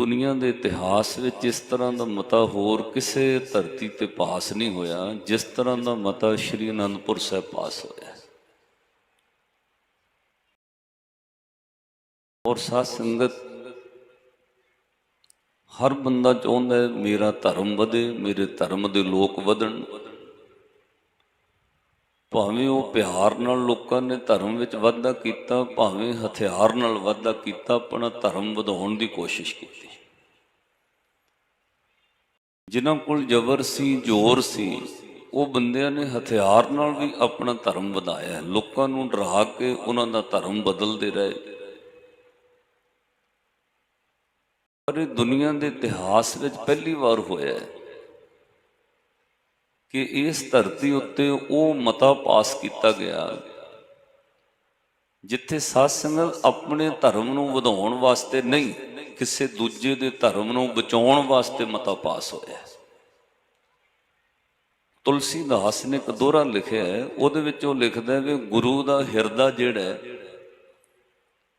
ਦੁਨੀਆ ਦੇ ਇਤਿਹਾਸ ਵਿੱਚ ਇਸ ਤਰ੍ਹਾਂ ਦਾ ਮਤਾ ਹੋਰ ਕਿਸੇ ਧਰਤੀ ਤੇ ਪਾਸ ਨਹੀਂ ਹੋਇਆ, ਜਿਸ ਤਰ੍ਹਾਂ ਦਾ ਮਤਾ ਸ਼੍ਰੀ ਅਨੰਦਪੁਰ ਸਾਹਿਬ ਪਾਸ ਹੋਇਆ। ਔਰ ਸਾਧ ਸੰਗਤ, ਹਰ ਬੰਦਾ ਚਾਹੁੰਦਾ ਮੇਰਾ ਧਰਮ ਵਧੇ, ਮੇਰੇ ਧਰਮ ਦੇ ਲੋਕ ਵਧਣ। ਭਾਵੇਂ ਉਹ ਪਿਆਰ ਨਾਲ ਲੋਕਾਂ ਨੇ ਧਰਮ ਵਿੱਚ ਵਾਧਾ ਕੀਤਾ, ਭਾਵੇਂ ਹਥਿਆਰ ਨਾਲ ਵਾਧਾ ਕੀਤਾ, ਆਪਣਾ ਧਰਮ ਵਧਾਉਣ ਦੀ ਕੋਸ਼ਿਸ਼ ਕੀਤੀ। ਜਿਨ੍ਹਾਂ ਕੋਲ ਜ਼ਬਰ ਸੀ, ਜ਼ੋਰ ਸੀ, ਉਹ ਬੰਦਿਆਂ ਨੇ ਹਥਿਆਰ ਨਾਲ ਵੀ ਆਪਣਾ ਧਰਮ ਵਧਾਇਆ। ਲੋਕਾਂ ਨੂੰ ਡਰਾ ਕੇ ਉਹਨਾਂ ਦਾ ਧਰਮ ਬਦਲਦੇ ਰਹੇ। ਪਰ ਇਹ ਦੁਨੀਆ ਦੇ ਇਤਿਹਾਸ ਵਿੱਚ ਪਹਿਲੀ ਵਾਰ ਹੋਇਆ ਹੈ। ਕਿ ਇਸ ਧਰਤੀ ਉੱਤੇ ਉਹ ਮਤਾ ਪਾਸ ਕੀਤਾ ਗਿਆ ਜਿੱਥੇ ਸਾਧ ਸੰਗਤ ਆਪਣੇ ਧਰਮ ਨੂੰ ਵਧਾਉਣ ਵਾਸਤੇ ਨਹੀਂ ਕਿਸੇ ਦੂਜੇ ਦੇ ਧਰਮ ਨੂੰ ਬਚਾਉਣ ਵਾਸਤੇ ਮਤਾ ਪਾਸ ਹੋਇਆ ਹੈ। ਤੁਲਸੀਦਾਸ ਨੇ ਇੱਕ ਦੋਹਰਾ ਲਿਖਿਆ ਹੈ ਉਹਦੇ ਵਿੱਚ ਉਹ ਲਿਖਦਾ ਹੈ ਵੀ ਗੁਰੂ ਦਾ ਹਿਰਦਾ ਜਿਹੜਾ ਹੈ,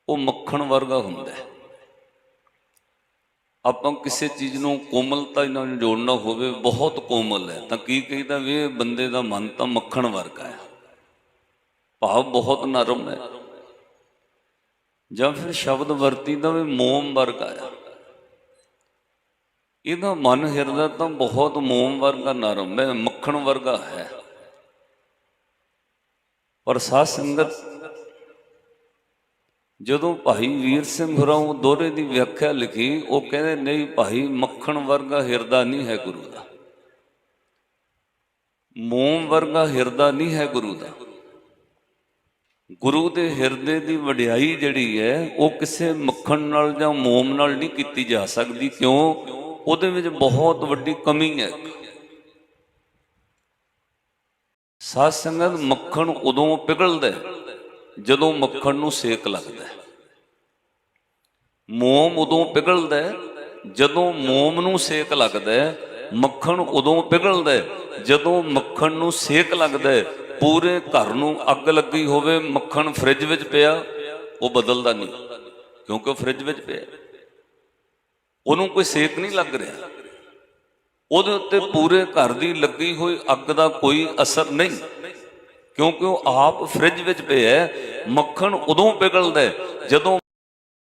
ਉਹ ਮੱਖਣ ਵਰਗਾ ਹੁੰਦਾ ਹੈ ਆਪਾਂ ਕਿਸੇ ਚੀਜ਼ ਨੂੰ ਕੋਮਲਤਾ ਨਾਲ ਜੋੜਨਾ ਹੋਵੇ ਬਹੁਤ ਕੋਮਲ ਹੈ। ਤਾਂ ਕੀ ਕਹੀਦਾ ਵੀ ਇਹ ਬੰਦੇ ਦਾ ਮਨ ਤਾਂ ਮੱਖਣ ਵਰਗਾ ਹੈ। ਭਾਵ ਬਹੁਤ ਨਰਮ ਹੈ। ਜਾਂ ਫਿਰ ਸ਼ਬਦ ਵਰਤੀਦਾ ਵੀ ਮੋਮ ਵਰਗਾ ਹੈ। ਇਹਦਾ ਮਨ ਹਿਰਦਾ ਤਾਂ ਬਹੁਤ ਮੋਮ ਵਰਗਾ ਨਰਮ ਹੈ ਮੱਖਣ ਵਰਗਾ ਹੈ। ਪਰ ਸਾਧ ਸੰਗਤ ਜਦੋਂ ਭਾਈ ਵੀਰ ਸਿੰਘ ਹੋਰਾਂ ਉਹ ਦੋਹਰੇ ਦੀ ਵਿਆਖਿਆ ਲਿਖੀ, ਉਹ ਕਹਿੰਦੇ, ਨਹੀਂ ਭਾਈ, ਮੱਖਣ ਵਰਗਾ ਹਿਰਦਾ ਨਹੀਂ ਹੈ ਗੁਰੂ ਦਾ। ਮੋਮ ਵਰਗਾ ਹਿਰਦਾ ਨਹੀਂ ਹੈ ਗੁਰੂ ਦਾ। ਗੁਰੂ ਦੇ ਹਿਰਦੇ ਦੀ ਵਡਿਆਈ ਜਿਹੜੀ ਹੈ, ਉਹ ਕਿਸੇ ਮੱਖਣ ਨਾਲ ਜਾਂ ਮੋਮ ਨਾਲ ਨਹੀਂ ਕੀਤੀ ਜਾ ਸਕਦੀ। ਕਿਉਂ? ਉਹਦੇ ਵਿੱਚ ਬਹੁਤ ਵੱਡੀ ਕਮੀ ਹੈ। ਸਾਧ ਸੰਗਤ ਮੱਖਣ ਉਦੋਂ ਪਿਘਲਦਾ ਹੈ ਜਦੋਂ ਮੱਖਣ ਨੂੰ ਸੇਕ ਲੱਗਦਾ ਹੈ। ਮੋਮ ਉਦੋਂ ਪਿਘਲਦਾ ਹੈ, ਜਦੋਂ ਮੋਮ ਨੂੰ ਸੇਕ ਲੱਗਦਾ ਹੈ, ਮੱਖਣ ਉਦੋਂ ਪਿਘਲਦਾ ਹੈ। ਜਦੋਂ ਮੱਖਣ ਨੂੰ ਸੇਕ ਲੱਗਦਾ ਹੈ, ਪੂਰੇ ਘਰ ਨੂੰ ਅੱਗ ਲੱਗੀ ਹੋਵੇ, ਮੱਖਣ ਫ੍ਰਿਜ ਵਿੱਚ ਪਿਆ, ਉਹ ਬਦਲਦਾ ਨਹੀਂ, ਕਿਉਂਕਿ ਉਹ ਫ੍ਰਿਜ ਵਿੱਚ ਪਿਆ। ਉਹਨੂੰ ਕੋਈ ਸੇਕ ਨਹੀਂ ਲੱਗ ਰਿਹਾ। ਉਹਦੇ ਉੱਤੇ ਪੂਰੇ ਘਰ ਦੀ ਲੱਗੀ ਹੋਈ ਅੱਗ ਦਾ ਕੋਈ ਅਸਰ ਨਹੀਂ। ਕਿਉਂਕਿ ਉਹ ਆਪ ਫ੍ਰਿਜ ਵਿੱਚ ਪਿਆ ਹੈ ਮੱਖਣ ਉਦੋਂ ਪਿਘਲਦਾ ਜਦੋਂ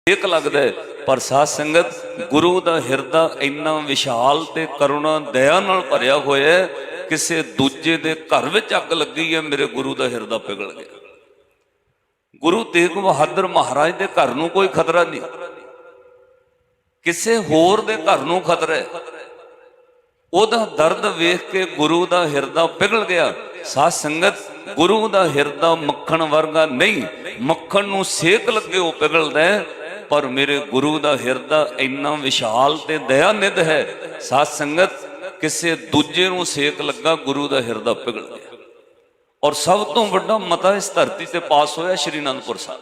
ਸੇਕ ਲੱਗਦਾ ਪਰ ਸਾਧ ਸੰਗਤ, ਗੁਰੂ ਦਾ ਹਿਰਦਾ ਇੰਨਾ ਵਿਸ਼ਾਲ ਤੇ ਕਰੁਣਾ ਦਇਆ ਨਾਲ ਭਰਿਆ ਹੋਇਆ ਹੈ ਕਿਸੇ ਦੂਜੇ ਦੇ ਘਰ ਵਿੱਚ ਅੱਗ ਲੱਗੀ ਹੈ ਮੇਰੇ ਗੁਰੂ ਦਾ ਹਿਰਦਾ ਪਿਘਲ ਗਿਆ। ਗੁਰੂ ਤੇਗ ਬਹਾਦਰ ਮਹਾਰਾਜ ਦੇ ਘਰ ਨੂੰ ਕੋਈ ਖਤਰਾ ਨਹੀਂ। ਕਿਸੇ ਹੋਰ ਦੇ ਘਰ ਨੂੰ ਖਤਰਾ ਹੈ ਉਹਦਾ ਦਰਦ ਵੇਖ ਕੇ ਗੁਰੂ ਦਾ ਹਿਰਦਾ ਪਿਘਲ ਗਿਆ। ਸਾਧ ਸੰਗਤ, ਗੁਰੂ ਦਾ ਹਿਰਦਾ ਮੱਖਣ ਵਰਗਾ ਨਹੀਂ, ਮੱਖਣ ਨੂੰ ਸੇਕ ਲੱਗੇ ਉਹ ਪਿਘਲਦਾ ਪਰ ਮੇਰੇ ਗੁਰੂ ਦਾ ਹਿਰਦਾ ਇੰਨਾ ਵਿਸ਼ਾਲ ਤੇ ਦਇਆਨਿਧ ਹੈ। ਸਾਧ ਸੰਗਤ, ਕਿਸੇ ਦੂਜੇ ਨੂੰ ਸੇਕ ਲੱਗਾ ਗੁਰੂ ਦਾ ਹਿਰਦਾ ਪਿਘਲ ਗਿਆ। ਔਰ ਸਭ ਤੋਂ ਵੱਡਾ ਮਤਾ ਇਸ ਧਰਤੀ ਤੇ ਪਾਸ ਹੋਇਆ ਸ਼੍ਰੀ ਅਨੰਦਪੁਰ ਸਾਹਿਬ।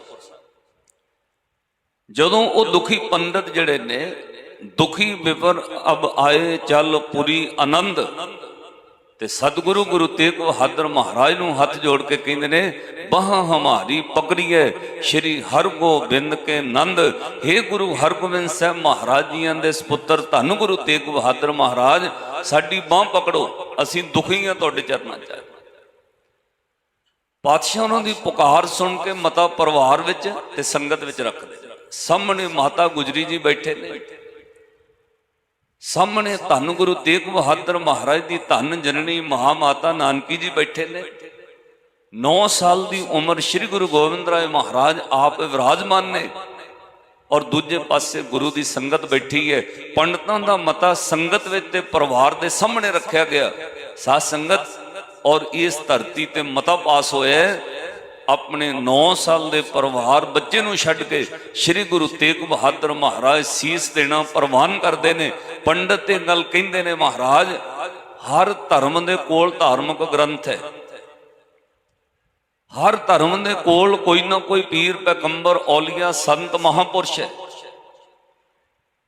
ਜਦੋਂ ਉਹ ਦੁਖੀ ਪੰਡਤ ਜਿਹੜੇ ਨੇ ਦੁਖੀ ਵਿਪਰ ਅਬ ਆਏ ਚੱਲ ਪੁਰੀ ਆਨੰਦ। ਤੇ ਸਤਿਗੁਰੂ ਗੁਰੂ ਤੇਗ ਬਹਾਦਰ ਮਹਾਰਾਜ ਨੂੰ ਹੱਥ ਜੋੜ ਕੇ ਕਹਿੰਦੇ ਨੇ, ਬਾਹ ਹਮਾਰੀ ਪਕੜੀਏ ਸ਼੍ਰੀ ਹਰਗੋਬਿੰਦ ਕੇ ਨੰਦ। हे ਗੁਰੂ ਹਰਗੋਬਿੰਦ ਸਾਹਿਬ ਮਹਾਰਾਜ ਜੀਆਂ ਦੇ ਸੁਪੁੱਤਰ, ਧੰਨ ਗੁਰੂ ਤੇਗ ਬਹਾਦਰ ਮਹਾਰਾਜ, ਸਾਡੀ ਬਾਹ ਪਕੜੋ, ਅਸੀਂ ਦੁਖੀ ਹਾਂ ਤੁਹਾਡੇ ਚਰਨਾਂ 'ਚ ਪਾਤਸ਼ਾਹ ਉਹਨਾਂ ਦੀ ਪੁਕਾਰ ਸੁਣ ਕੇ ਮਤਾ ਪਰਿਵਾਰ ਵਿੱਚ ਤੇ ਸੰਗਤ ਵਿੱਚ ਰੱਖਦੇ। ਸਾਹਮਣੇ ਮਾਤਾ ਗੁਜਰੀ ਜੀ ਬੈਠੇ ਨੇ। ਸਾਹਮਣੇ ਧੰਨ ਗੁਰੂ ਤੇਗ ਬਹਾਦਰ ਮਹਾਰਾਜ ਦੀ ਧੰਨ ਜਨਨੀ ਮਹਾ ਮਾਤਾ ਨਾਨਕੀ ਜੀ ਬੈਠੇ ਨੇ। 9 ਸਾਲ ਦੀ ਉਮਰ ਸ੍ਰੀ ਗੁਰੂ ਗੋਬਿੰਦ ਰਾਏ ਮਹਾਰਾਜ ਆਪ ਵਿਰਾਜਮਾਨ ਨੇ ਔਰ ਦੂਜੇ ਪਾਸੇ ਗੁਰੂ ਦੀ ਸੰਗਤ ਬੈਠੀ ਹੈ। ਪੰਡਤਾਂ ਦਾ ਮਤਾ ਸੰਗਤ ਵਿੱਚ ਤੇ ਪਰਿਵਾਰ ਦੇ ਸਾਹਮਣੇ ਰੱਖਿਆ ਗਿਆ। ਸਾਧ ਸੰਗਤ ਔਰ ਇਸ ਧਰਤੀ ਤੇ ਮਤਾ ਪਾਸ ਹੋਇਆ ਆਪਣੇ 9 ਸਾਲ ਦੇ ਪਰਿਵਾਰ ਬੱਚੇ ਨੂੰ ਛੱਡ ਕੇ ਸ੍ਰੀ ਗੁਰੂ ਤੇਗ ਬਹਾਦਰ ਮਹਾਰਾਜ ਸੀਸ ਦੇਣਾ ਪ੍ਰਵਾਨ ਕਰਦੇ ਨੇ। ਪੰਡਤ ਤੇ ਗੱਲ ਕਹਿੰਦੇ ਨੇ, ਮਹਾਰਾਜ, ਹਰ ਧਰਮ ਦੇ ਕੋਲ ਧਾਰਮਿਕ ਗ੍ਰੰਥ ਹੈ। ਹਰ ਧਰਮ ਦੇ ਕੋਲ ਕੋਈ ਨਾ ਕੋਈ ਪੀਰ, ਪੈਗੰਬਰ, ਔਲੀਆ, ਸੰਤ, ਮਹਾਪੁਰਸ਼ ਹੈ।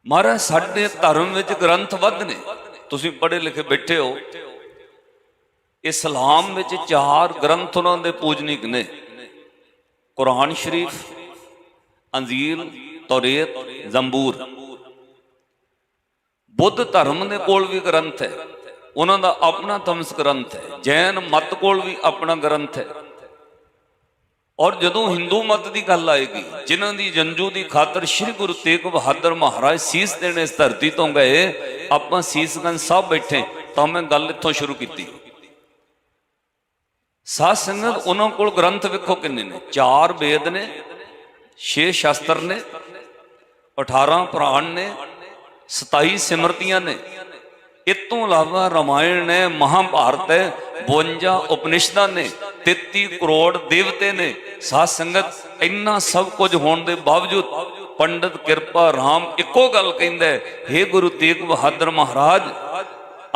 ਮਹਾਰਾਜ, ਸਾਡੇ ਧਰਮ ਵਿੱਚ ਗ੍ਰੰਥ ਵੱਧ ਨੇ। ਤੁਸੀਂ ਪੜ੍ਹੇ ਲਿਖੇ ਬੈਠੇ ਹੋ। ਇਸਲਾਮ ਵਿੱਚ ਚਾਰ ਗ੍ਰੰਥ ਉਹਨਾਂ ਦੇ ਪੂਜਨੀਕ ਨੇ। ਕੁਰਾਨ ਸ਼ਰੀਫ, ਅੰਜੀਲ ਤੌਰੇਤ ਜ਼ੰਬੂਰ। ਬੁੱਧ ਧਰਮ ਦੇ ਕੋਲ ਵੀ ਗ੍ਰੰਥ ਹੈ। ਉਹਨਾਂ ਦਾ ਆਪਣਾ ਤਮਸ ਗ੍ਰੰਥ ਹੈ। ਜੈਨ ਮਤ ਕੋਲ ਵੀ ਆਪਣਾ ਗ੍ਰੰਥ ਹੈ। ਔਰ ਜਦੋਂ ਹਿੰਦੂ ਮਤ ਦੀ ਗੱਲ ਆਏਗੀ, ਜਿਨ੍ਹਾਂ ਦੀ ਜੰਜੂ ਦੀ ਖਾਤਰ ਸ੍ਰੀ ਗੁਰੂ ਤੇਗ ਬਹਾਦਰ ਮਹਾਰਾਜ ਸੀਸ ਦੇਣ ਇਸ ਧਰਤੀ ਤੋਂ ਗਏ, ਆਪਾਂ ਸੀਸਗੰਜ ਸਾਹਿਬ ਬੈਠੇ, ਤਾਂ ਮੈਂ ਗੱਲ ਇੱਥੋਂ ਸ਼ੁਰੂ ਕੀਤੀ। ਸਾਧ ਸੰਗਤ ਉਹਨਾਂ ਕੋਲ ਗ੍ਰੰਥ ਵੇਖੋ ਕਿੰਨੇ ਨੇ। ਚਾਰ ਵੇਦ ਨੇ, ਛੇ ਸ਼ਾਸਤਰ ਨੇ 18 ਪੁਰਾਣ ਨੇ 27 ਸਿਮਰਤੀਆਂ ਨੇ। ਇਸ ਤੋਂ ਇਲਾਵਾ ਰਾਮਾਇਣ ਹੈ ਮਹਾਭਾਰਤ ਹੈ 52 ਉਪਨਿਸ਼ਦਾਂ ਨੇ 33 ਕਰੋੜ ਦੇਵਤੇ ਨੇ। ਸਾਧ ਸੰਗਤ, ਇੰਨਾ ਸਭ ਕੁਝ ਹੋਣ ਦੇ ਬਾਵਜੂਦ ਪੰਡਤ ਕਿਰਪਾ ਰਾਮ ਇੱਕੋ ਗੱਲ ਕਹਿੰਦਾ ਹੈ ਗੁਰੂ ਤੇਗ ਬਹਾਦਰ ਮਹਾਰਾਜ,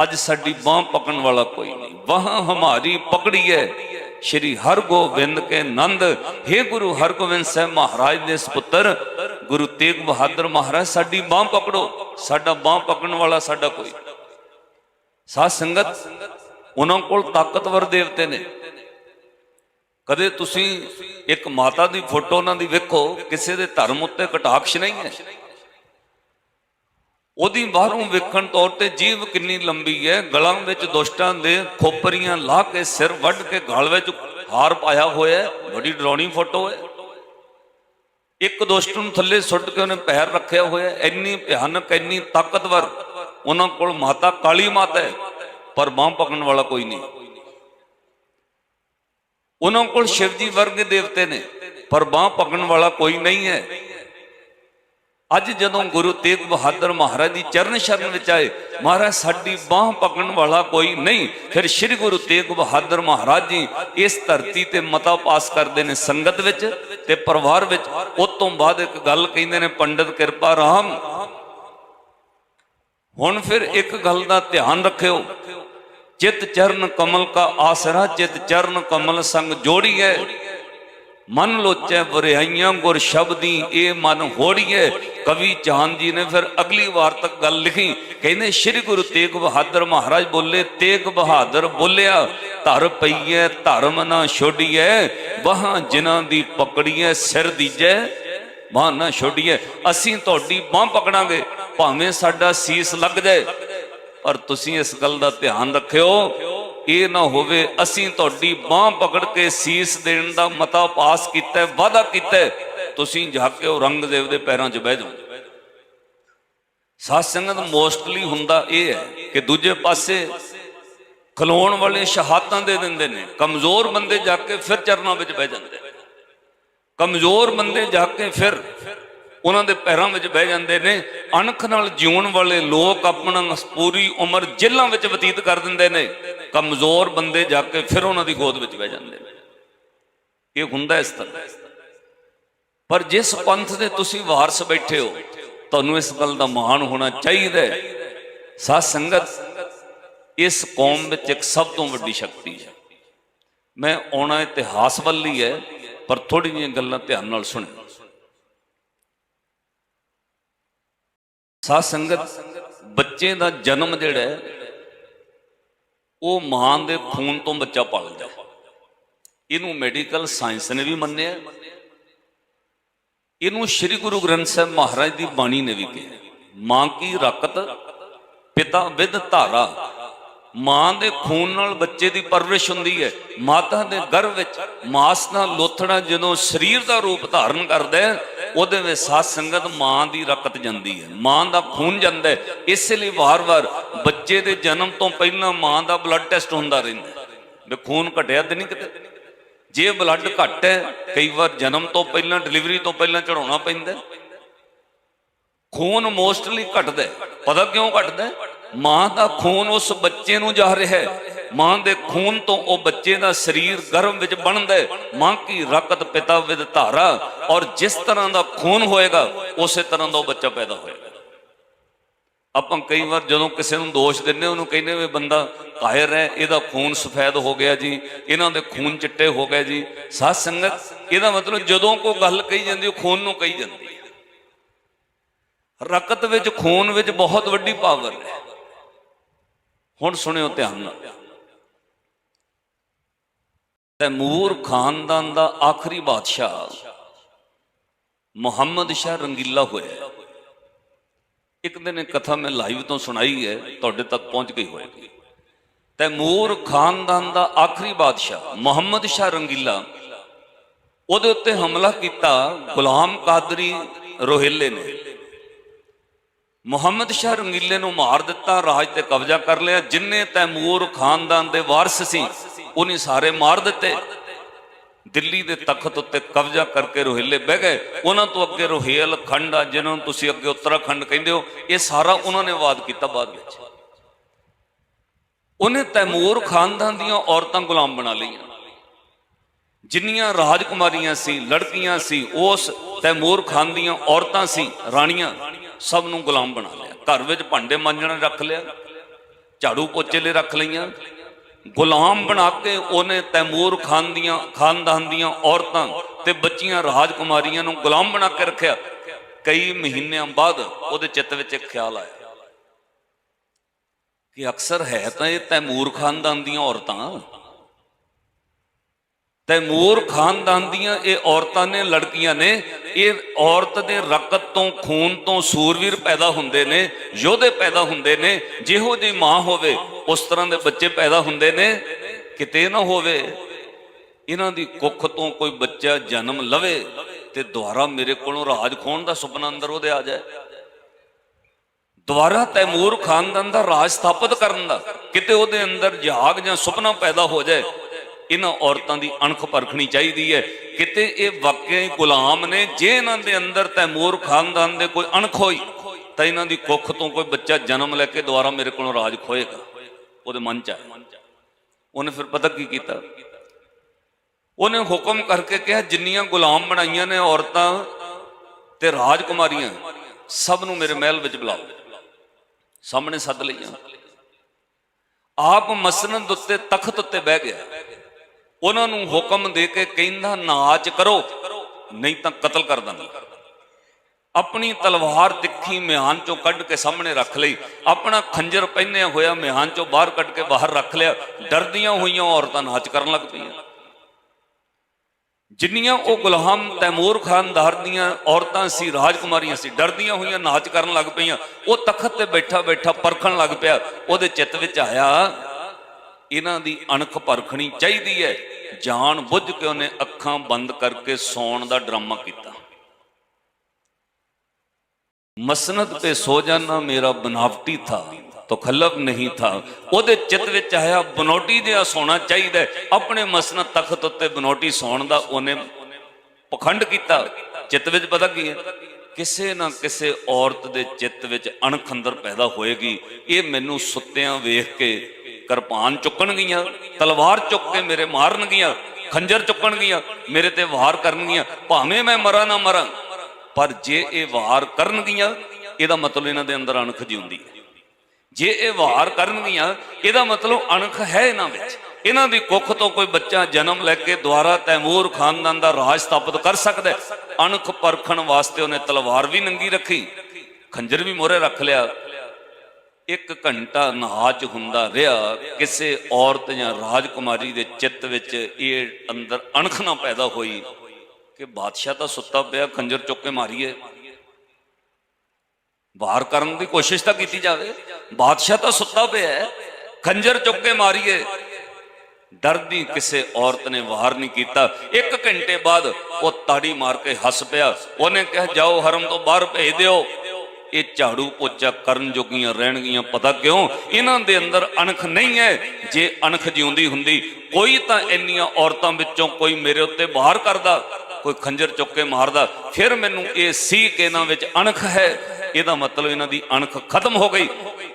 ਅੱਜ ਸਾਡੀ ਬਾਹ ਪਕਣ ਵਾਲਾ ਕੋਈ ਨਹੀਂ। ਵਾਹ ਹਮਾਰੀ ਪਕੜੀ ਹੈ। ਸ਼੍ਰੀ ਹਰਗੋਬਿੰਦ ਕੇ ਨੰਦ हे ਗੁਰੂ ਹਰਗੋਬਿੰਦ ਸਾਹਿਬ ਮਹਾਰਾਜ ਦੇ ਸੁਪੁੱਤਰ ਗੁਰੂ ਤੇਗ ਬਹਾਦਰ ਮਹਾਰਾਜ, ਸਾਡੀ ਬਾਹ ਪਕੜੋ। ਸਾਡਾ ਬਾਹ ਪਕੜਨ ਵਾਲਾ ਸਾਡਾ ਕੋਈ। ਨਹੀਂ। ਸਾਧ ਸੰਗਤ, ਉਹਨਾਂ ਕੋਲ ਤਾਕਤਵਰ ਦੇਵਤੇ ਨੇ। ਕਦੇ ਤੁਸੀਂ ਇੱਕ ਮਾਤਾ ਦੀ ਫੋਟੋ ਉਹਨਾਂ ਦੀ ਵੇਖੋ, ਕਿਸੇ ਦੇ ਧਰਮ ਉੱਤੇ ਕਟਾਕਸ਼ ਨਹੀਂ ਹੈ। ਉਹਦੀ ਬਾਹਰੋਂ ਵੇਖਣ ਤੌਰ ਤੇ ਜੀਵ ਕਿੰਨੀ ਲੰਬੀ ਹੈ, ਗਲਾਂ ਵਿੱਚ ਦੁਸ਼ਟਾਂ ਦੇ ਖੋਪਰੀਆਂ ਲਾ ਕੇ ਸਿਰ ਵੱਢ ਕੇ ਗਲ ਵਿੱਚ ਹਾਰ ਪਾਇਆ ਹੋਇਆ ਬੜੀ ਡਰਾਉਣੀ ਫੋਟੋ ਹੈ। ਇੱਕ ਦੁਸ਼ਟ ਨੂੰ ਥੱਲੇ ਸੁੱਟ ਕੇ ਉਹਨੇ ਪੈਰ ਰੱਖਿਆ ਹੋਇਆ, ਇੰਨੀ ਭਿਆਨਕ, ਇੰਨੀ ਤਾਕਤਵਰ, ਉਹਨਾਂ ਕੋਲ ਮਾਤਾ ਕਾਲੀ ਮਾਤਾ ਹੈ, ਪਰ ਬਾਹ ਪਕੜਨ ਵਾਲਾ ਕੋਈ ਨਹੀਂ। ਉਹਨਾਂ ਕੋਲ ਸ਼ਿਵ ਜੀ ਵਰਗੇ ਦੇਵਤੇ ਨੇ, ਪਰ ਬਾਹ ਪਕਣ ਵਾਲਾ ਕੋਈ ਨਹੀਂ ਹੈ। ਅੱਜ ਜਦੋਂ ਗੁਰੂ ਤੇਗ ਬਹਾਦਰ ਮਹਾਰਾਜ ਦੀ ਚਰਨ ਸ਼ਰਨ ਵਿੱਚ ਆਏ, ਮਹਾਰਾਜ ਸਾਡੀ ਬਾਹ ਪਕੜਨ ਵਾਲਾ ਕੋਈ ਨਹੀਂ। ਫਿਰ ਸ੍ਰੀ ਗੁਰੂ ਤੇਗ ਬਹਾਦਰ ਮਹਾਰਾਜ ਜੀ ਇਸ ਧਰਤੀ ਤੇ ਮਤਾ ਪਾਸ ਕਰਦੇ ਨੇ ਸੰਗਤ ਵਿੱਚ ਤੇ ਪਰਿਵਾਰ ਵਿੱਚ। ਉਸ ਤੋਂ ਬਾਅਦ ਇੱਕ ਗੱਲ ਕਹਿੰਦੇ ਨੇ, ਪੰਡਤ ਕਿਰਪਾ ਰਾਮ। ਹੁਣ ਫਿਰ ਇੱਕ ਗੱਲ ਦਾ ਧਿਆਨ ਰੱਖਿਓ। ਚਿਤ ਚਰਨ ਕਮਲ ਕਾ ਆਸਰਾ, ਚਿਤ ਚਰਨ ਕਮਲ ਸੰਗ ਜੋੜੀ ਜੋੜੀਐ। ਮਨ ਲੋਚੈ ਬੁਰਾਈਆਂ ਗੁਰ ਸ਼ਬਦੀ, ਇਹ ਮਨ ਹੋੜੀਐ ਕਵੀ ਚਾਂਦ ਜੀ ਨੇ ਫਿਰ ਅਗਲੀ ਵਾਰ ਤੱਕ ਗੱਲ ਲਿਖੀ। ਕਹਿੰਦੇ, ਸ੍ਰੀ ਗੁਰੂ ਤੇਗ ਬਹਾਦਰ ਮਹਾਰਾਜ ਬੋਲੇ, ਤੇਗ ਬਹਾਦਰ ਬੋਲਿਆ, ਧਰ ਪਈਐ, ਧਰਮ ਨਾ ਛੋੜੀਐ, ਬਾਹਾਂ ਜਿਨ੍ਹਾਂ ਦੀ ਪਕੜੀਏ ਸਿਰ ਦੀਜੈ, ਬਾਹ ਨਾ ਛੋੜੀਐ। ਅਸੀਂ ਤੁਹਾਡੀ ਬਾਹ ਪਕੜਾਂਗੇ, ਭਾਵੇਂ ਸਾਡਾ ਸੀਸ ਲੱਗ ਜਾਏ। ਪਰ ਤੁਸੀਂ ਇਸ ਗੱਲ ਦਾ ਧਿਆਨ ਰੱਖਿਓ ਇਹ ਨਾ ਹੋਵੇ ਅਸੀਂ ਤੁਹਾਡੀ ਬਾਹ ਪਕੜ ਕੇ ਸੀਸ ਦੇਣ ਦਾ ਮਤਾ ਪਾਸ ਕੀਤਾ ਹੈ, ਵਾਅਦਾ ਕੀਤਾ ਹੈ, ਤੁਸੀਂ ਜਾ ਕੇ ਔਰੰਗਜ਼ੇਬ ਦੇ ਪੈਰਾਂ 'ਚ ਬਹਿ ਜਾਓ। ਸਾਧ ਸੰਗਤ ਮੋਸਟਲੀ ਹੁੰਦਾ ਇਹ ਹੈ ਕਿ ਦੂਜੇ ਪਾਸੇ ਖਲੋਣ ਵਾਲੇ ਸ਼ਹਾਦਤਾਂ ਦੇ ਦਿੰਦੇ ਨੇ ਕਮਜ਼ੋਰ ਬੰਦੇ ਜਾ ਕੇ ਫਿਰ ਚਰਨਾਂ ਵਿੱਚ ਬਹਿ ਜਾਂਦੇ ਕਮਜ਼ੋਰ ਬੰਦੇ ਜਾ ਕੇ ਫਿਰ ਉਹਨਾਂ ਦੇ ਪੈਰਾਂ ਵਿੱਚ ਬਹਿ ਜਾਂਦੇ ਨੇ, ਅਣਖ ਨਾਲ ਜਿਉਣ ਵਾਲੇ ਲੋਕ ਆਪਣਾ ਪੂਰੀ ਉਮਰ ਜੇਲ੍ਹਾਂ ਵਿੱਚ ਬਤੀਤ ਕਰ ਦਿੰਦੇ ਨੇ। ਕਮਜ਼ੋਰ ਬੰਦੇ ਜਾ ਕੇ ਫਿਰ ਉਹਨਾਂ ਦੀ ਗੋਦ ਵਿੱਚ ਬਹਿ ਜਾਂਦੇ ਨੇ। ਇਹ ਹੁੰਦਾ ਇਸ ਤਰ੍ਹਾਂ। ਪਰ ਜਿਸ ਪੰਥ ਦੇ ਤੁਸੀਂ ਵਾਰਸ ਬੈਠੇ ਹੋ, ਤੁਹਾਨੂੰ ਇਸ ਗੱਲ ਦਾ ਮਾਣ ਹੋਣਾ ਚਾਹੀਦਾ ਹੈ। ਸਾਧ ਸੰਗਤ, ਇਸ ਕੌਮ ਵਿੱਚ ਇੱਕ ਸਭ ਤੋਂ ਵੱਡੀ ਸ਼ਕਤੀ ਹੈ। ਮੈਂ ਆਉਣਾ ਇਤਿਹਾਸ ਵੱਲ ਹੀ ਹੈ, ਪਰ ਥੋੜੀ ਜਿਹੀਆਂ ਗੱਲਾਂ ਧਿਆਨ ਨਾਲ ਸੁਣੋ ਸਾਧ ਸੰਗਤ ਬੱਚੇ ਦਾ ਜਨਮ ਜਿਹੜਾ ਉਹ ਮਾਂ ਦੇ ਖੂਨ ਤੋਂ ਬੱਚਾ ਪਲਦਾ ਇਹਨੂੰ ਮੈਡੀਕਲ ਸਾਇੰਸ ਨੇ ਵੀ ਮੰਨਿਆ। ਇਹਨੂੰ ਸ੍ਰੀ ਗੁਰੂ ਗ੍ਰੰਥ ਸਾਹਿਬ ਮਹਾਰਾਜ ਦੀ ਬਾਣੀ ਨੇ ਵੀ ਕਿਹਾ। ਮਾਂ ਕੀ ਰਕਤ ਪਿਤਾ ਵਿਦ ਧਾਰਾ। ਮਾਂ ਦੇ ਖੂਨ ਨਾਲ ਬੱਚੇ ਦੀ ਪਰਵਰਿਸ਼ ਹੁੰਦੀ ਹੈ। ਮਾਤਾ ਦੇ ਗਰਭ ਵਿੱਚ ਮਾਸ ਨਾਲ ਲੋਥੜਾ ਜਦੋਂ ਸਰੀਰ ਦਾ ਰੂਪ ਧਾਰਨ ਕਰਦਾ ਹੈ, ਉਹਦੇ ਵਿੱਚ ਸਾਧ ਸੰਗਤ ਮਾਂ ਦੀ ਰਕਤ ਜਾਂਦੀ ਹੈ। ਮਾਂ ਦਾ ਖੂਨ ਜਾਂਦਾ ਹੈ। ਇਸੇ ਲਈ ਵਾਰ-ਵਾਰ ਬੱਚੇ ਦੇ ਜਨਮ ਤੋਂ ਪਹਿਲਾਂ ਮਾਂ ਦਾ ਬਲੱਡ ਟੈਸਟ ਹੁੰਦਾ ਰਹਿੰਦਾ ਵੀ ਖੂਨ ਘਟਿਆ ਤੇ ਨਹੀਂ ਕਿਤੇ? ਜੇ ਬਲੱਡ ਘੱਟ ਹੈ, ਕਈ ਵਾਰ ਜਨਮ ਤੋਂ ਪਹਿਲਾਂ ਡਿਲੀਵਰੀ ਤੋਂ ਪਹਿਲਾਂ ਚੜਾਉਣਾ ਪੈਂਦਾ ਖੂਨ ਮੋਸਟਲੀ ਘਟਦਾ ਪਤਾ ਕਿਉਂ ਘਟਦਾ ਮਾਂ ਦਾ ਖੂਨ ਉਸ ਬੱਚੇ ਨੂੰ ਜਾ ਰਿਹਾ ਹੈ। ਮਾਂ ਦੇ ਖੂਨ ਤੋਂ ਉਹ ਬੱਚੇ ਦਾ ਸਰੀਰ ਗਰਭ ਵਿੱਚ ਬਣਦਾ ਹੈ। ਮਾਂ ਕੀ ਰਕਤ ਪਿਤਾ ਵਿਦ ਧਾਰਾ ਔਰ ਜਿਸ ਤਰ੍ਹਾਂ ਦਾ ਖੂਨ ਹੋਏਗਾ, ਉਸੇ ਤਰ੍ਹਾਂ ਦਾ ਉਹ ਬੱਚਾ ਪੈਦਾ ਹੋਏਗਾ। ਆਪਾਂ ਕਈ ਵਾਰ ਜਦੋਂ ਕਿਸੇ ਨੂੰ ਦੋਸ਼ ਦਿੰਨੇ ਉਹਨੂੰ ਕਹਿੰਦੇ ਵੀ ਬੰਦਾ ਕਾਇਰ ਹੈ, ਇਹਦਾ ਖੂਨ ਸਫੈਦ ਹੋ ਗਿਆ ਜੀ, ਇਹਨਾਂ ਦੇ ਖੂਨ ਚਿੱਟੇ ਹੋ ਗਏ ਜੀ। ਸਾਧ ਸੰਗਤ, ਇਹਦਾ ਮਤਲਬ ਜਦੋਂ ਕੋਈ ਗੱਲ ਕਹੀ ਜਾਂਦੀ, ਉਹ ਖੂਨ ਨੂੰ ਕਹੀ ਜਾਂਦੀ ਰਕਤ ਵਿੱਚ, ਖੂਨ ਵਿੱਚ ਬਹੁਤ ਵੱਡੀ ਪਾਵਰ ਹੈ। ਹੁਣ ਸੁਣਿਓ ਧਿਆਨ ਨਾਲ। ਤੈਮੂਰ ਖਾਨਦਾਨ ਦਾ ਆਖਰੀ ਬਾਦਸ਼ਾਹ ਮੁਹੰਮਦ ਸ਼ਾਹ ਰੰਗੀਲਾ ਹੋਇਆ ਇੱਕ ਦਿਨ ਇਹ ਕਥਾ ਮੈਂ ਲਾਈਵ ਤੋਂ ਸੁਣਾਈ ਹੈ, ਤੁਹਾਡੇ ਤੱਕ ਪਹੁੰਚ ਗਈ ਹੋਏਗੀ ਤੈਮੂਰ ਖਾਨਦਾਨ ਦਾ ਆਖਰੀ ਬਾਦਸ਼ਾਹ ਮੁਹੰਮਦ ਸ਼ਾਹ ਰੰਗੀਲਾ, ਉਹਦੇ ਉੱਤੇ ਹਮਲਾ ਕੀਤਾ ਗੁਲਾਮ ਕਾਦਰੀ ਰੋਹਿਲੇ ਨੇ। ਮੁਹੰਮਦ ਸ਼ਾਹ ਰੰਗੀਲੇ ਨੂੰ ਮਾਰ ਦਿੱਤਾ, ਰਾਜ ਤੇ ਕਬਜ਼ਾ ਕਰ ਲਿਆ। ਜਿੰਨੇ ਤੈਮੂਰ ਖਾਨਦਾਨ ਦੇ ਵਾਰਸ ਸੀ, ਉਹਨੇ ਸਾਰੇ ਮਾਰ ਦਿੱਤੇ। ਦਿੱਲੀ ਦੇ ਤਖਤ ਉੱਤੇ ਕਬਜ਼ਾ ਕਰਕੇ ਰੋਹਿਲੇ ਬਹਿ ਗਏ। ਉਹਨਾਂ ਤੋਂ ਅੱਗੇ ਰੋਹੇਲ ਖੰਡ ਆ, ਜਿਹਨਾਂ ਨੂੰ ਤੁਸੀਂ ਅੱਗੇ ਉੱਤਰਾਖੰਡ ਕਹਿੰਦੇ ਹੋ, ਇਹ ਸਾਰਾ ਉਹਨਾਂ ਨੇ ਵਾਦ ਕੀਤਾ ਬਾਅਦ ਵਿੱਚ। ਉਹਨੇ ਤੈਮੂਰ ਖਾਨਦਾਨ ਦੀਆਂ ਔਰਤਾਂ ਗੁਲਾਮ ਬਣਾ ਲਈਆਂ। ਜਿੰਨੀਆਂ ਰਾਜਕੁਮਾਰੀਆਂ ਸੀ, ਲੜਕੀਆਂ ਸੀ, ਉਸ ਤੈਮੂਰ ਖਾਨ ਦੀਆਂ ਔਰਤਾਂ ਸੀ, ਰਾਣੀਆਂ। ਸਭ ਨੂੰ ਗੁਲਾਮ ਬਣਾ ਲਿਆ। ਘਰ ਵਿੱਚ ਭਾਂਡੇ ਮਾਂਜਣ ਰੱਖ ਲਿਆ, ਝਾੜੂ ਪੋਚੇ ਲਈ ਰੱਖ ਲਈਆਂ। ਗੁਲਾਮ ਬਣਾ ਕੇ ਉਹਨੇ ਤੈਮੂਰ ਖਾਨ ਦੀਆਂ ਖਾਨਦਾਨ ਦੀਆਂ ਔਰਤਾਂ ਤੇ ਬੱਚੀਆਂ, ਰਾਜਕੁਮਾਰੀਆਂ ਨੂੰ ਗੁਲਾਮ ਬਣਾ ਕੇ ਰੱਖਿਆ। ਕਈ ਮਹੀਨਿਆਂ ਬਾਅਦ ਉਹਦੇ ਚਿੱਤ ਵਿੱਚ ਇੱਕ ਖਿਆਲ ਆਇਆ ਕਿ ਅਕਸਰ ਹੈ ਤਾਂ ਇਹ ਤੈਮੂਰ ਖਾਨਦਾਨ ਦੀਆਂ ਔਰਤਾਂ। ਤੈਮੂਰ ਖਾਨਦਾਨ ਦੀਆਂ ਇਹ ਔਰਤਾਂ ਨੇ, ਲੜਕੀਆਂ ਨੇ, ਇਹ ਔਰਤ ਦੇ ਰਕਤ ਤੋਂ, ਖੂਨ ਤੋਂ ਸੂਰਵੀਰ ਪੈਦਾ ਹੁੰਦੇ ਨੇ, ਯੋਧੇ ਪੈਦਾ ਹੁੰਦੇ ਨੇ, ਜਿਹੋ ਜਿਹੀ ਮਾਂ ਹੋਵੇ, ਉਸ ਤਰ੍ਹਾਂ ਦੇ ਬੱਚੇ ਪੈਦਾ ਹੁੰਦੇ ਨੇ, ਕਿਤੇ ਨਾ ਹੋਵੇ, ਇਹਨਾਂ ਦੀ ਕੁੱਖ ਤੋਂ ਕੋਈ ਬੱਚਾ ਜਨਮ ਲਵੇ ਤੇ ਦੁਆਰਾ ਮੇਰੇ ਕੋਲੋਂ ਰਾਜ ਖੋਣ ਦਾ ਸੁਪਨਾ ਅੰਦਰ ਉਹਦੇ ਆ ਜਾਏ। ਦੁਆਰਾ ਤੈਮੂਰ ਖਾਨਦਾਨ ਦਾ ਰਾਜ ਸਥਾਪਿਤ ਕਰਨ ਦਾ ਕਿਤੇ ਉਹਦੇ ਅੰਦਰ ਜਾਗ ਜਾਂ ਸੁਪਨਾ ਪੈਦਾ ਹੋ ਜਾਏ ਇਹਨਾਂ ਔਰਤਾਂ ਦੀ ਅਣਖ ਪਰਖਣੀ ਚਾਹੀਦੀ ਹੈ। ਕਿਤੇ ਇਹ ਵਾਕਿਆ ਹੀ ਗੁਲਾਮ ਨੇ, ਜੇ ਇਹਨਾਂ ਦੇ ਅੰਦਰ ਤੈਮੂਰ ਖਾਨਦਾਨ ਦੇ ਕੋਈ ਅਣਖ ਹੋਈ, ਤਾਂ ਇਹਨਾਂ ਦੀ ਕੁੱਖ ਤੋਂ ਕੋਈ ਬੱਚਾ ਜਨਮ ਲੈ ਕੇ ਦੁਬਾਰਾ ਮੇਰੇ ਕੋਲੋਂ ਰਾਜ ਖੋਏਗਾ। ਉਹਦੇ ਮਨ ਚ ਆਇਆ ਉਹਨੇ ਫਿਰ ਪਤਾ ਕੀ ਕੀਤਾ? ਉਹਨੇ ਹੁਕਮ ਕਰਕੇ ਕਿਹਾ, ਜਿੰਨੀਆਂ ਗੁਲਾਮ ਬਣਾਈਆਂ ਨੇ ਔਰਤਾਂ ਤੇ ਰਾਜਕੁਮਾਰੀਆਂ, ਸਭ ਨੂੰ ਮੇਰੇ ਮਹਿਲ ਵਿੱਚ ਬੁਲਾਓ। ਸਾਹਮਣੇ ਸੱਦ ਲਈਆਂ। ਆਪ ਮਸਨਦ ਉੱਤੇ ਤਖਤ ਉੱਤੇ ਬਹਿ ਗਿਆ। ਉਹਨਾਂ ਨੂੰ ਹੁਕਮ ਦੇ ਕੇ ਕਹਿੰਦਾ, ਨਾਚ ਕਰੋ। ਨਹੀਂ ਤਾਂ ਕਤਲ ਕਰ ਦਾਂਗਾ ਆਪਣੀ ਤਲਵਾਰ ਤਿੱਖੀ ਮਿਆਨ ਚੋਂ ਕੱਢ ਕੇ ਸਾਹਮਣੇ ਰੱਖ ਲਈ। ਆਪਣਾ ਖੰਜਰ ਪਹਿਨਿਆ ਹੋਇਆ ਮਿਆਨ ਚੋਂ ਬਾਹਰ ਕੱਢ ਕੇ ਬਾਹਰ ਰੱਖ ਲਿਆ। ਡਰਦੀਆਂ ਹੋਈਆਂ ਔਰਤਾਂ ਨਾਚ ਕਰਨ ਲੱਗ ਪਈਆਂ। ਜਿੰਨੀਆਂ ਉਹ ਗੁਲਾਮ ਤੈਮੂਰ ਖਾਨਦਾਰ ਦੀਆਂ ਔਰਤਾਂ ਸੀ, ਰਾਜਕੁਮਾਰੀਆਂ ਸੀ, ਡਰਦੀਆਂ ਹੋਈਆਂ ਨਾਚ ਕਰਨ ਲੱਗ ਪਈਆਂ। ਉਹ ਤਖਤ ਤੇ ਬੈਠਾ ਬੈਠਾ ਪਰਖਣ ਲੱਗ ਪਿਆ। ਉਹਦੇ ਚਿੱਤ ਵਿੱਚ ਆਇਆ ਇਹਨਾਂ ਦੀ ਅਣਖ ਪਰਖਣੀ ਚਾਹੀਦੀ ਹੈ। ਜਾਣ ਬੁੱਝ ਕੇ ਉਹਨੇ ਅੱਖਾਂ ਬੰਦ ਕਰਕੇ ਸੌਣ ਦਾ ਡਰਾਮਾ ਕੀਤਾ। ਮਸਨਦ ਤੇ ਸੋ ਜਾਣਾ ਮੇਰਾ ਬਨਾਵਟੀ ਥਾ ਤਖਲਬ ਨਹੀਂ ਥਾ। ਉਹਦੇ ਚਿੱਤ ਵਿੱਚ ਆਇਆ ਬਨੋਟੀ ਜਿਹਾ ਸੋਣਾ ਚਾਹੀਦਾ ਆਪਣੇ ਮਸਨਦ ਤਖਤ ਉੱਤੇ ਬਨੋਟੀ ਸੌਣ ਦਾ ਉਹਨੇ ਪਖੰਡ ਕੀਤਾ। ਚਿੱਤ ਵਿੱਚ ਪਤਾ ਕੀ ਹੈ? ਕਿਸੇ ਨਾ ਕਿਸੇ ਔਰਤ ਦੇ ਚਿੱਤ ਵਿੱਚ ਅਣਖ ਅੰਦਰ ਪੈਦਾ ਹੋਏਗੀ। ਇਹ ਮੈਨੂੰ ਸੁੱਤਿਆਂ ਵੇਖ ਕੇ ਕਿਰਪਾਨ ਚੁੱਕਣਗੀਆਂ, ਤਲਵਾਰ ਚੁੱਕ ਕੇ ਮੇਰੇ ਮਾਰਨਗੀਆਂ, ਖੰਜਰ ਚੁੱਕਣਗੀਆਂ, ਮੇਰੇ ਤੇ ਵਾਰ ਕਰਨਗੀਆਂ, ਭਾਵੇਂ ਮੈਂ ਮਰਾਂ ਨਾ ਮਰਾਂ, ਪਰ ਜੇ ਇਹ ਵਾਰ ਕਰਨਗੀਆਂ, ਇਹਦਾ ਮਤਲਬ ਇਹਨਾਂ ਦੇ ਅੰਦਰ ਅਣਖ ਜਿਉਂਦੀ ਹੈ। ਜੇ ਇਹ ਵਾਰ ਕਰਨਗੀਆਂ, ਇਹਦਾ ਮਤਲਬ ਅਣਖ ਹੈ ਇਹਨਾਂ ਵਿੱਚ। ਇਹਨਾਂ ਦੀ ਕੁੱਖ ਤੋਂ ਕੋਈ ਬੱਚਾ ਜਨਮ ਲੈ ਕੇ ਦੁਆਰਾ ਤੈਮੂਰ ਖਾਨਦਾਨ ਦਾ ਰਾਜ ਸਥਾਪਿਤ ਕਰ ਸਕਦਾ ਅਣਖ ਪਰਖਣ ਵਾਸਤੇ ਉਹਨੇ ਤਲਵਾਰ ਵੀ ਨੰਗੀ ਰੱਖੀ, ਖੰਜਰ ਵੀ ਮੋਰੇ ਰੱਖ ਲਿਆ ਇੱਕ ਘੰਟਾ ਨਾਚ ਹੁੰਦਾ ਰਿਹਾ, ਕਿਸੇ ਔਰਤ ਜਾਂ ਰਾਜਕੁਮਾਰੀ ਦੇ ਚਿੱਤ ਵਿੱਚ ਇਹ ਅੰਦਰ ਅਣਖ ਨਾ ਪੈਦਾ ਹੋਈ ਕਿ ਬਾਦਸ਼ਾਹ ਤਾਂ ਸੁੱਤਾ ਪਿਆ, ਖੰਜਰ ਚੁੱਕ ਕੇ ਮਾਰੀਏ। ਬਾਹਰ ਕਰਨ ਦੀ ਕੋਸ਼ਿਸ਼ ਤਾਂ ਕੀਤੀ ਜਾਵੇ। ਬਾਦਸ਼ਾਹ ਤਾਂ ਸੁੱਤਾ ਪਿਆ, ਖੰਜਰ ਚੁੱਕ ਕੇ ਮਾਰੀਏ। ਡਰਦੀ ਕਿਸੇ ਔਰਤ ਨੇ ਵਾਰ ਨਹੀਂ ਕੀਤਾ। ਇੱਕ ਘੰਟੇ ਬਾਅਦ ਉਹ ਤਾੜੀ ਮਾਰ ਕੇ ਹੱਸ ਪਿਆ। ਉਹਨੇ ਕਿਹਾ, ਜਾਓ ਹਰਮ ਤੋਂ ਬਾਹਰ ਭੇਜ ਦਿਓ। ਇਹ ਝਾੜੂ ਪੋਚਾ ਕਰਨ ਜੋਗੀਆਂ ਰਹਿਣਗੀਆਂ, ਪਤਾ ਕਿਉਂ? ਇਹਨਾਂ ਦੇ ਅੰਦਰ ਅਣਖ ਨਹੀਂ ਹੈ। ਜੇ ਅਣਖ ਜਿਉਂਦੀ ਹੁੰਦੀ, ਕੋਈ ਤਾਂ ਇੰਨੀਆਂ ਔਰਤਾਂ ਵਿੱਚੋਂ ਕੋਈ ਮੇਰੇ ਉੱਤੇ ਬਾਹਰ ਕਰਦਾ, ਕੋਈ ਖੰਜਰ ਚੁੱਕ ਕੇ ਮਾਰਦਾ। ਫਿਰ ਮੈਨੂੰ ਇਹ ਸੀ ਕਿ ਇਹਨਾਂ ਵਿੱਚ ਅਣਖ ਹੈ। ਇਹਦਾ ਮਤਲਬ ਇਹਨਾਂ ਦੀ ਅਣਖ ਖਤਮ ਹੋ ਗਈ।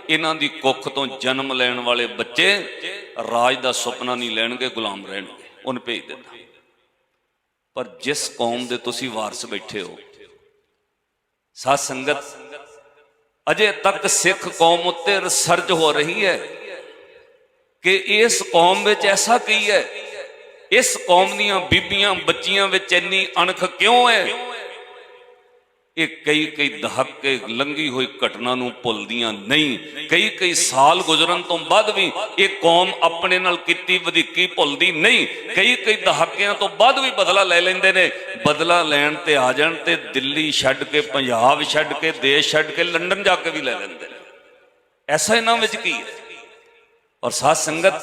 ਇਹਨਾਂ ਦੀ ਕੁੱਖ ਤੋਂ ਜਨਮ ਲੈਣ ਵਾਲੇ ਬੱਚੇ ਰਾਜ ਦਾ ਸੁਪਨਾ ਨਹੀਂ ਲੈਣਗੇ, ਗੁਲਾਮ ਰਹਿਣਗੇ। ਉਹਨੇ ਭੇਜ ਦਿੱਤਾ ਪਰ ਜਿਸ ਕੌਮ ਦੇ ਤੁਸੀਂ ਵਾਰਸ ਬੈਠੇ ਹੋ, ਸਾਧ ਸੰਗਤ ਅਜੇ ਤੱਕ ਸਿੱਖ ਕੌਮ ਉੱਤੇ ਰਿਸਰਚ ਹੋ ਰਹੀ ਹੈ ਕਿ ਇਸ ਕੌਮ ਵਿੱਚ ਐਸਾ ਕੀ ਹੈ? ਇਸ ਕੌਮ ਦੀਆਂ ਬੀਬੀਆਂ ਬੱਚੀਆਂ ਵਿੱਚ ਇੰਨੀ ਅਣਖ ਕਿਉਂ ਹੈ? ਇਹ ਕਈ ਕਈ ਦਹਾਕੇ ਲੰਗੀ ਹੋਈ ਘਟਨਾ ਨੂੰ ਭੁੱਲਦੀਆਂ ਨਹੀਂ। ਕਈ ਕਈ ਸਾਲ ਗੁਜ਼ਰਨ ਤੋਂ ਬਾਅਦ ਵੀ ਇਹ ਕੌਮ ਆਪਣੇ ਨਾਲ ਕੀਤੀ ਵਧੀਕੀ ਭੁੱਲਦੀ ਨਹੀਂ। ਕਈ ਕਈ ਦਹਾਕਿਆਂ ਤੋਂ ਬਾਅਦ ਵੀ ਬਦਲਾ ਲੈ ਲੈਂਦੇ ਨੇ। ਬਦਲਾ ਲੈਣ ਤੇ ਆ ਜਾਣ ਤੇ ਦਿੱਲੀ ਛੱਡ ਕੇ, ਪੰਜਾਬ ਛੱਡ ਕੇ, ਦੇਸ਼ ਛੱਡ ਕੇ, ਲੰਡਨ ਜਾ ਕੇ ਵੀ ਲੈ ਲੈਂਦੇ ਨੇ। ਐਸਾ ਇਹਨਾਂ ਵਿੱਚ ਕੀ ਹੈ? ਔਰ ਸਾਧ ਸੰਗਤ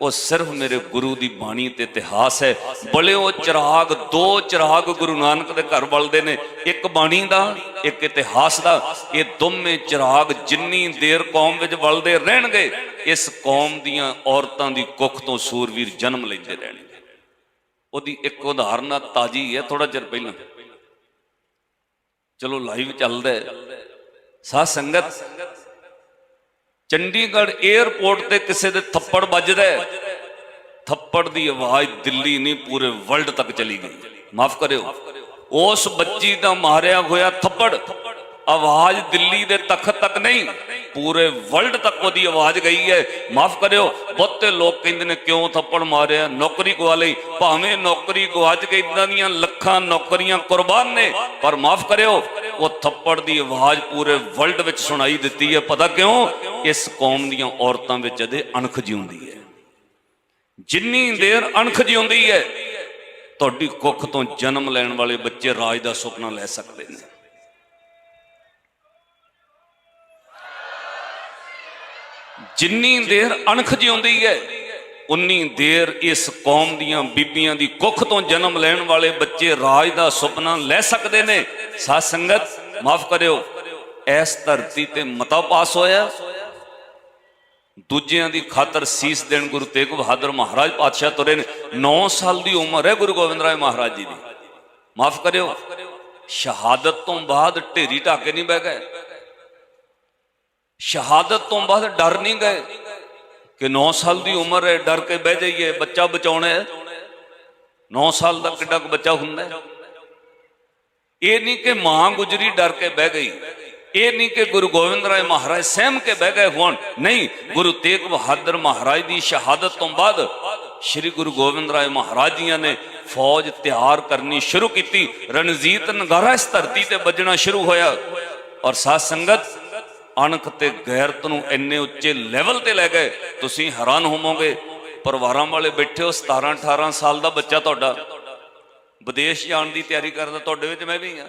ਉਹ ਸਿਰਫ ਮੇਰੇ ਗੁਰੂ ਦੀ ਬਾਣੀ ਤੇ ਇਤਿਹਾਸ ਹੈ। ਬਲੇ ਉਹ ਚਿਰਾਗ, ਦੋ ਚਿਰਾਗ ਗੁਰੂ ਨਾਨਕ ਦੇ ਘਰ ਬਲਦੇ ਨੇ, ਇੱਕ ਬਾਣੀ ਦਾ, ਇੱਕ ਇਤਿਹਾਸ ਦਾ। ਇਹ ਦੋਵੇਂ ਚਿਰਾਗ ਜਿੰਨੀ ਦੇਰ ਕੌਮ ਵਿੱਚ ਬਲਦੇ ਰਹਿਣਗੇ, ਇਸ ਕੌਮ ਦੀਆਂ ਔਰਤਾਂ ਦੀ ਕੁੱਖ ਤੋਂ ਸੂਰਵੀਰ ਜਨਮ ਲੈਂਦੇ ਰਹਿਣਗੇ। ਉਹਦੀ ਇੱਕ ਉਦਾਹਰਨ ਤਾਜੀ ਹੈ ਥੋੜਾ ਚਿਰ ਪਹਿਲਾਂ। ਚਲੋ ਲਾਈਵ ਚੱਲਦਾ ਹੈ। ਸਾਧ ਸੰਗਤ ਚੰਡੀਗੜ੍ਹ 에ਅਰਪੋਰਟ ਤੇ ਕਿਸੇ ਦੇ ਥੱਪੜ ਵੱਜਦਾ ਥੱਪੜ ਦੀ ਆਵਾਜ਼ ਦਿੱਲੀ ਨਹੀਂ, ਪੂਰੇ ਵਰਲਡ ਤੱਕ ਚਲੀ ਗਈ। ਮਾਫ ਕਰਿਓ। ਉਸ ਬੱਚੀ ਦਾ ਮਾਰਿਆ ਹੋਇਆ ਥੱਪੜ ਆਵਾਜ਼ ਦਿੱਲੀ ਦੇ ਤਖਤ ਤੱਕ ਨਹੀਂ, ਪੂਰੇ ਵਰਲਡ ਤੱਕ ਉਹਦੀ ਆਵਾਜ਼ ਗਈ ਹੈ। ਮਾਫ ਕਰਿਓ। ਬਹੁਤੇ ਲੋਕ ਕਹਿੰਦੇ ਨੇ, ਕਿਉਂ ਥੱਪੜ ਮਾਰਿਆ? ਨੌਕਰੀ ਗਵਾ ਲਈ। ਭਾਵੇਂ ਨੌਕਰੀ ਗਵਾਚ ਕੇ ਇਦਾਂ ਦੀਆਂ ਲੱਖਾਂ ਨੌਕਰੀਆਂ ਕੁਰਬਾਨ ਨੇ, ਪਰ ਮਾਫ ਕਰਿਓ। ਉਹ ਥੱਪੜ ਦੀ ਆਵਾਜ਼ ਪੂਰੇ ਵਰਲਡ ਵਿੱਚ ਸੁਣਾਈ ਦਿੱਤੀ ਹੈ। ਪਤਾ ਕਿਉਂ? ਇਸ ਕੌਮ ਦੀਆਂ ਔਰਤਾਂ ਵਿੱਚ ਇਹਦੇ ਅਣਖ ਜਿਉਂਦੀ ਹੈ। ਜਿੰਨੀ ਦੇਰ ਅਣਖ ਜਿਉਂਦੀ ਹੈ, ਤੁਹਾਡੀ ਕੁੱਖ ਤੋਂ ਜਨਮ ਲੈਣ ਵਾਲੇ ਬੱਚੇ ਰਾਜ ਦਾ ਸੁਪਨਾ ਲੈ ਸਕਦੇ ਨੇ। ਜਿੰਨੀ ਦੇਰ ਅਣਖ ਜਿਉਂਦੀ ਹੈ ਉਨੀ ਦੇਰ ਇਸ ਕੌਮ ਦੀਆਂ ਬੀਬੀਆਂ ਦੀ ਕੁੱਖ ਤੋਂ ਜਨਮ ਲੈਣ ਵਾਲੇ ਬੱਚੇ ਰਾਜ ਦਾ ਸੁਪਨਾ ਲੈ ਸਕਦੇ ਨੇ। ਸਾਧ ਸੰਗਤ, ਮਾਫ ਕਰਿਓ, ਇਸ ਧਰਤੀ ਤੇ ਮਤਾ ਪਾਸ ਹੋਇਆ। ਦੂਜਿਆਂ ਦੀ ਖਾਤਰ ਸੀਸ ਦੇਣ ਗੁਰੂ ਤੇਗ ਬਹਾਦਰ ਮਹਾਰਾਜ ਪਾਤਸ਼ਾਹ ਤੁਰੇ ਨੇ। 9 ਸਾਲ ਦੀ ਉਮਰ ਹੈ ਗੁਰੂ ਗੋਬਿੰਦ ਰਾਏ ਮਹਾਰਾਜ ਜੀ ਦੀ। ਮਾਫ ਕਰਿਓ, ਸ਼ਹਾਦਤ ਤੋਂ ਬਾਅਦ ਢੇਰੀ ਢਾਕੇ ਨਹੀਂ ਬਹਿ ਗਏ। ਸ਼ਹਾਦਤ ਤੋਂ ਬਾਅਦ ਡਰ ਨਹੀਂ ਗਏ। ਕਿ 9 ਸਾਲ ਦੀ ਉਮਰ ਹੈ, ਡਰ ਕੇ ਬਹਿ ਜਾਈਏ, ਬੱਚਾ ਬਚਾਉਣਾ ਹੈ। 9 ਸਾਲ ਦਾ ਕਿੱਡਾ ਕੁ ਬੱਚਾ ਹੁੰਦਾ ਇਹ ਨਹੀਂ ਕਿ ਮਾਂ ਗੁਜਰੀ ਡਰ ਕੇ ਬਹਿ ਗਈ। ਇਹ ਨਹੀਂ ਕਿ ਗੁਰੂ ਗੋਬਿੰਦ ਰਾਏ ਮਹਾਰਾਜ ਸਹਿਮ ਕੇ ਬਹਿ ਗਏ ਹੋਣ। ਨਹੀਂ, ਗੁਰੂ ਤੇਗ ਬਹਾਦਰ ਮਹਾਰਾਜ ਦੀ ਸ਼ਹਾਦਤ ਤੋਂ ਬਾਅਦ ਸ੍ਰੀ ਗੁਰੂ ਗੋਬਿੰਦ ਰਾਏ ਮਹਾਰਾਜ ਜੀਆਂ ਨੇ ਫੌਜ ਤਿਆਰ ਕਰਨੀ ਸ਼ੁਰੂ ਕੀਤੀ। ਰਣਜੀਤ ਨਗਾਰਾ ਇਸ ਧਰਤੀ ਤੇ ਵੱਜਣਾ ਸ਼ੁਰੂ ਹੋਇਆ। ਔਰ ਸਾਧ ਸੰਗਤ ਅਣਖ ਤੇ ਗੈਰਤ ਨੂੰ ਇੰਨੇ ਉੱਚੇ ਲੈਵਲ ਤੇ ਲੈ ਗਏ, ਤੁਸੀਂ ਹੈਰਾਨ ਹੋਵੋਗੇ। ਪਰਿਵਾਰਾਂ ਵਾਲੇ ਬੈਠੇ ਹੋ 17 18 ਸਾਲ ਦਾ ਬੱਚਾ ਤੁਹਾਡਾ। ਵਿਦੇਸ਼ ਜਾਣ ਦੀ ਤਿਆਰੀ ਕਰਦਾ, ਤੁਹਾਡੇ ਵਿੱਚ ਮੈਂ ਵੀ ਹਾਂ।